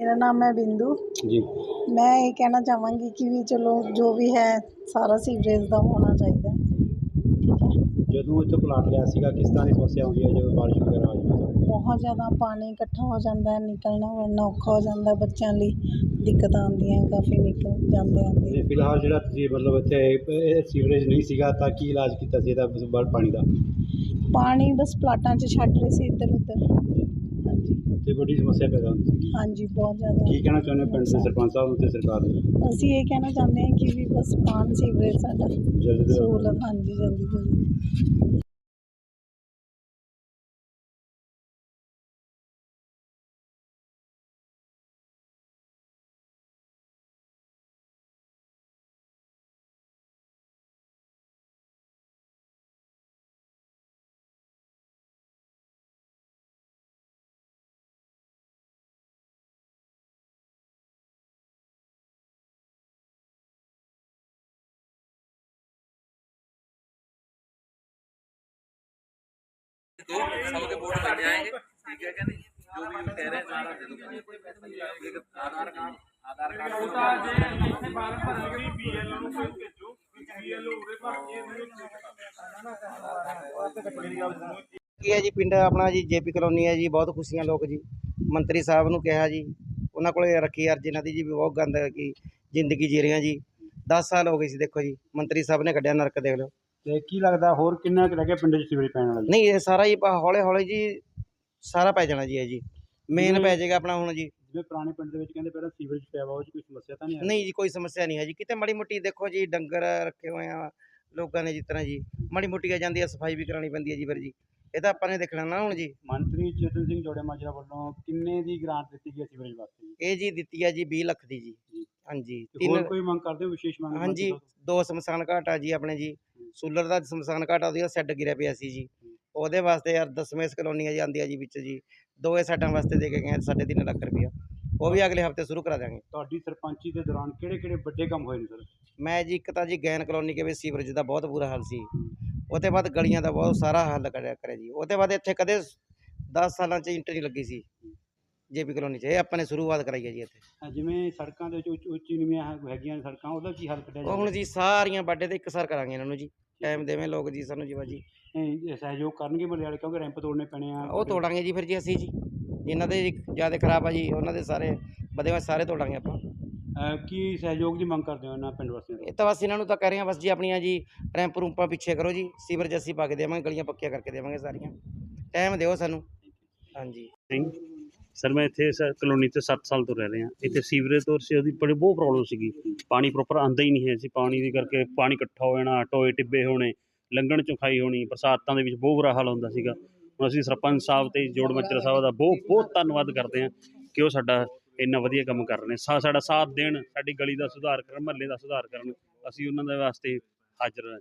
ਮੇਰਾ ਨਾਮ ਹੈ ਬਿੰਦੂ। ਜੀ। ਮੈਂ ਇਹ ਕਹਿਣਾ ਚਾਹਾਂਗੀ ਕਿ ਵੀ ਚਲੋ ਜੋ ਵੀ ਹੈ ਸਾਰਾ ਸੀਵਰੇਜ ਦਾ ਹੋਣਾ ਚਾਹੀਦਾ। ਹੈ। ਹੈ। ਜਦੋਂ ਇੱਥੇ ਪਲਾਟ ਲਿਆ ਸੀਗਾ ਕਿਸ ਤਰ੍ਹਾਂ ਦੀ ਸਮੱਸਿਆ ਆਉਂਦੀ ਹੈ ਜਦੋਂ ਬਾਰਿਸ਼ ਵਗੈਰਾ ਆ ਤਾਂ ਬਹੁਤ ਜ਼ਿਆਦਾ ਪਾਣੀ ਇਕੱਠਾ ਹੋ ਜਾਂਦਾ ਹੈ ਨਿਕਲਣਾ ਵੜਨਾ ਔਖਾ ਹੋ ਜਾਂਦਾ ਹੈ, ਬੱਚਿਆਂ ਲਈ ਦਿੱਕਤਾਂ ਆਉਂਦੀਆਂ ਕਾਫੀ ਨਿਕਲ ਜਾਂਦੇ ਆਉਂਦੇ। ਤੇ ਫਿਲਹਾਲ ਜਿਹੜਾ ਤੁਸੀਂ ਮਤਲਬ ਇੱਥੇ ਇਹ ਸੀਵਰੇਜ ਨਹੀਂ ਸੀਗਾ ਤਾਂ ਕੀ ਇਲਾਜ ਕੀਤਾ ਸੀ ਇਹਦਾ ਬਾਹਰ ਪਾਣੀ ਦਾ? ਪਾਣੀ ਬਸ ਪਲਾਟਾਂ 'ਚ ਛੱਡ ਰਹੇ ਸੀ ਇੱਧਰ ਉੱਧਰ ਹਾਂਜੀ। ਤੇ ਵੱਡੀ ਸਮੱਸਿਆ ਪੈਦਾ ਹੁੰਦੀ ਸੀ ਹਾਂਜੀ ਬਹੁਤ ਜ਼ਿਆਦਾ। ਕੀ ਕਹਿਣਾ ਚਾਹੁੰਦੇ ਹੋ ਪਿੰਡ ਦੇ ਸਰਪੰਚ ਸਾਹਿਬ ਨੂੰ ਤੇ ਸਰਕਾਰ ਨੂੰ? ਅਸੀਂ ਇਹ ਕਹਿਣਾ ਚਾਹੁੰਦੇ ਹਾਂ ਕਿ ਵੀ ਬਸ ਪਾਣ ਸੀਵਰੇਜ ਸਾਡਾ। ਜਲਦੀ ਤੋਂ ਸਹੂਲਤ ਹਾਂਜੀ ਜਲਦੀ ਤੋਂ ਜਲਦੀ। दो सबके वोट लग जाएंगे ठीक है क्या नहीं जो भी कह रहे हैं सारा दे दो आधार कार्ड आधार कार्ड ਕੀ ਹੈ ਜੀ ਪਿੰਡ ਆਪਣਾ ਜੀ ਜੇਪੀ ਕਲੋਨੀ ਹੈ ਜੀ ਬਹੁਤ ਖੁਸ਼ੀਆਂ ਲੋਕ ਜੀ ਮੰਤਰੀ ਸਾਹਿਬ ਨੂੰ ਕਿਹਾ ਜੀ ਉਹਨਾਂ ਕੋਲੇ ਰੱਖੀ ਅਰਜੀ ਇਹਨਾਂ ਦੀ ਜੀ ਵੀ ਬਹੁਤ ਗੰਦ ਕੀ ਜ਼ਿੰਦਗੀ ਜੀ ਰਹੀਆਂ ਜੀ 10 ਸਾਲ ਹੋ ਗਏ ਸੀ ਦੇਖੋ ਜੀ ਮੰਤਰੀ ਸਾਹਿਬ ਨੇ ਕੱਢਿਆ ਨਰਕ ਦੇਖ ਲਓ ਤੇ ਕੀ ਲੱਗਦਾ ਹੋਰ ਕਿੰਨਾ ਕੁ ਰਹਿ ਗਿਆ ਪਿੰਡ 'ਚ ਸੀਵਰੇਜ ਪੈਣ ਵਾਲਾ? ਜੀ ਨਹੀਂ ਇਹ ਸਾਰਾ ਜੀ ਹੌਲੇ ਹੌਲੇ ਜੀ ਸਾਰਾ ਪੈ ਜਾਣਾ ਜੀ ਇਹ ਜੀ। ਮੇਨ ਪੈ ਜਾਏਗਾ ਆਪਣਾ ਹੁਣ ਜੀ। ਜਿਵੇਂ ਪੁਰਾਣੇ ਪਿੰਡ ਦੇ ਵਿੱਚ ਕਹਿੰਦੇ ਪਹਿਲਾਂ ਸੀਵਰੇਜ ਪਿਆ ਵਾ ਉਹ 'ਚ ਕੋਈ ਸਮੱਸਿਆ ਤਾਂ ਨਹੀਂ ਆਈ? ਨਹੀਂ ਜੀ ਕੋਈ ਸਮੱਸਿਆ ਨਹੀਂ ਹੈ ਜੀ। ਕਿਤੇ ਮਾੜੀ ਮੋਟੀ ਦੇਖੋ ਜੀ ਡੰਗਰ ਰੱਖੇ ਹੋਏ ਆ ਲੋਕਾਂ ਨੇ ਜਿਸ ਤਰ੍ਹਾਂ ਜੀ। ਮਾੜੀ ਮੋਟੀ ਆ ਜਾਂਦੀ ਹੈ ਸਫ਼ਾਈ ਵੀ ਕਰਾਉਣੀ ਪੈਂਦੀ ਹੈ ਜੀ ਫਿਰ ਜੀ। ਇਹ ਤਾਂ ਆਪਾਂ ਨੇ ਦੇਖਣਾ ਨਾ ਹੁਣ ਜੀ। ਮੰਤਰੀ ਚੇਤਨ ਸਿੰਘ ਜੋੜੇ ਮਾਜਰਾ ਵੱਲੋਂ ਕਿੰਨੇ ਦੀ ਗ੍ਰਾਂਟ ਦਿੱਤੀ ਗਈ ਸੀਵਰੇਜ ਵਾਸਤੇ ਜੀ? ਇਹ ਜੀ ਦਿੱਤੀ ਹੈ ਜੀ 20 ਲੱਖ ਦੀ ਜੀ। ਜੀ। ਹਾਂਜੀ ਤੇ ਹੋਰ ਤਿੰਨ ਕੋਈ ਮੰਗ ਕਰਦੇ ਹੋ ਵਿਸ਼ੇਸ਼ ਮੰਗ ਹਾਂਜੀ ਦੋ ਸਮਸਾਨ ਘਾਟ ਆ ਜੀ ਆਪਣੇ ਜੀ। ਸੂਲਰ ਦਾ ਸਮਸਾਨ ਘਾਟ ਉਹਦਾ ਸੈੱਡ ਗਿਰਿਆ ਪਿਆ ਸੀ ਜੀ। ਉਹਦੇ ਵਾਸਤੇ ਯਾਰ ਦਸਵੇਂ ਕਲੋਨੀ ਆ ਜੀ ਆਂਦੀ ਆ ਜੀ ਵਿੱਚ ਜੀ। ਦੋਏ ਸਾਈਡਾਂ ਵਾਸਤੇ ਦੇ ਕੇ ਗਏ ਸਾਢੇ ਤਿੰਨ ਲੱਖ ਰੁਪਇਆ। ਉਹ ਵੀ ਅਗਲੇ ਹਫ਼ਤੇ ਸ਼ੁਰੂ ਕਰਾ ਦਾਂਗੇ ਤੁਹਾਡੀ ਸਰਪੰਚੀ ਦੇ ਦੌਰਾਨ ਕਿਹੜੇ ਕਿਹੜੇ ਵੱਡੇ ਕੰਮ ਹੋਏ ਨੇ ਸਰ? ਮੈਂ ਜੀ ਇੱਕ ਤਾਂ ਜੀ ਗੈਨ ਕਲੋਨੀ ਕੇ ਵਿੱਚ ਸੀਵਰੇਜ ਦਾ ਬਹੁਤ ਬੁਰਾ ਹਾਲ ਸੀ। ਉਹਦੇ ਬਾਅਦ ਗਲੀਆਂ ਦਾ ਬਹੁਤ ਸਾਰਾ ਹੱਲ ਕਰਿਆ ਕਰਿਆ ਜੀ। ਉਹਦੇ ਬਾਅਦ ਇੱਥੇ ਕਦੇ 10 ਸਾਲਾਂ 'ਚ ਇੰਟ ਨਹੀਂ ਲੱਗੀ ਸੀ। ਜੇਪੀ ਕਲੋਨੀ 'ਚ ਇਹ ਆਪਾਂ ਨੇ ਸ਼ੁਰੂਆਤ ਕਰਾਈ ਹੈ ਜੀ ਇੱਥੇ। ਜਿਵੇਂ ਸੜਕਾਂ ਦੇ ਵਿੱਚ ਉੱਚ ਉੱਚੀ ਨੀਵੀਆਂ ਹੈ- ਹੈਗੀਆਂ ਨੇ ਸੜਕਾਂ ਉਹਦਾ ਕੀ ਹੱਲ ਕੱਢਿਆ ਉਹ ਹੁਣ ਜੀ ਸਾਰੀਆਂ ਬਾਡੇ ਤੇ ਇੱਕ ਸਾਰ ਕਰਾਂਗੇ ਇਹਨਾਂ ਨੂੰ ਜੀ ਟਾਈਮ ਦੇਵੇਂ ਲੋਕ ਜੀ ਸਾਨੂੰ ਜੀ ਬਾਜੀ। ਇਹ ਸਹਿਯੋਗ ਕਰਨਗੇ ਮਹੱਲੇ ਵਾਲੇ ਕਿਉਂਕਿ ਰੈਂਪ ਤੋੜਨੇ ਪੈਣੇ ਆ। ਉਹ ਤੋੜਾਂਗੇ ਜੀ ਫਿਰ ਜੀ ਅਸੀਂ ਜੀ ਜਿਨ੍ਹਾਂ ਦੇ ਜ਼ਿਆਦਾ ਖਰਾਬ ਆ ਜੀ ਉਹਨਾਂ ਦੇ ਸਾਰੇ ਵਧੇ ਹੋਏ ਸਾਰੇ ਤੋੜਾਂਗੇ ਆਪਾਂ। ਅਹ ਕੀ ਸਹਿਯੋਗ ਦੀ ਮੰਗ ਕਰਦੇ ਹੋ ਇਹਨਾਂ ਪਿੰਡ ਵਾਸੀਆਂ ਤੋਂ? ਇਹ ਤਾਂ ਬਸ ਇਹਨਾਂ ਨੂੰ ਤਾਂ ਕਹਿ ਰਹੇ ਹਾਂ ਬਸ ਜੀ ਆਪਣੀਆਂ ਜੀ ਰੈਂਪ ਰੂੰਪਾਂ ਪਿੱਛੇ ਕਰੋ ਜੀ ਸੀਵਰੇਜ ਅਸੀਂ ਪਾ ਕੇ ਦੇਵਾਂਗੇ ਗਲੀਆਂ ਪੱਕੀਆਂ ਕਰਕੇ ਦੇਵਾਂਗੇ ਸਾਰੀਆਂ। ਟਾਈਮ ਦਿਓ ਸਾਨੂੰ। ਹਾਂਜੀ। ਸਿੰਘ ਸਰ, ਮੈਂ ਇੱਥੇ ਸਰ ਕਲੋਨੀ ਤੇ 7 ਸਾਲ ਤੋਂ ਰਹਿ ਰਿਹਾ। ਇੱਥੇ ਸੀਵਰੇਜ ਤੋਂ ਸੀ ਉਹਦੀ ਬੜੀ, ਬਹੁਤ ਪ੍ਰੋਬਲਮ ਸੀਗੀ। ਪਾਣੀ ਪ੍ਰੋਪਰ ਆਂਦਾ ਹੀ ਨਹੀਂ ਹੈ ਸੀ ਪਾਣੀ ਦੀ ਕਰਕੇ ਪਾਣੀ ਇਕੱਠਾ ਹੋ ਜਾਣਾ, ਟੋਏ ਟਿੱਬੇ ਹੋਣੇ, ਲੰਘਣ ਚ ਹੋਣੀ, ਬਰਸਾਤਾਂ ਦੇ ਵਿੱਚ ਬਹੁਤ ਬੁਰਾ ਹਾਲ ਹੁੰਦਾ ਸੀਗਾ। ਹੁਣ ਅਸੀਂ ਸਰਪੰਚ ਸਾਹਿਬ ਤੇ ਜੋੜ ਮੱਜਰ ਸਾਹਿਬ ਦਾ ਬਹੁਤ ਬਹੁਤ ਧੰਨਵਾਦ ਕਰਦੇ ਹਾਂ ਕਿ ਉਹ ਸਾਡਾ ਇੰਨਾ ਵਧੀਆ ਕੰਮ ਕਰ ਰਹੇ ਨੇ। ਸਾਡਾ ਸਾਥ ਦੇਣ, ਸਾਡੀ ਗਲੀ ਦਾ ਸੁਧਾਰ ਕਰਨ, ਮਹੱਲੇ ਦਾ ਸੁਧਾਰ ਕਰਨ, ਅਸੀਂ ਉਹਨਾਂ ਦੇ ਵਾਸਤੇ ਹਾਜ਼ਰ ਹਾਂ।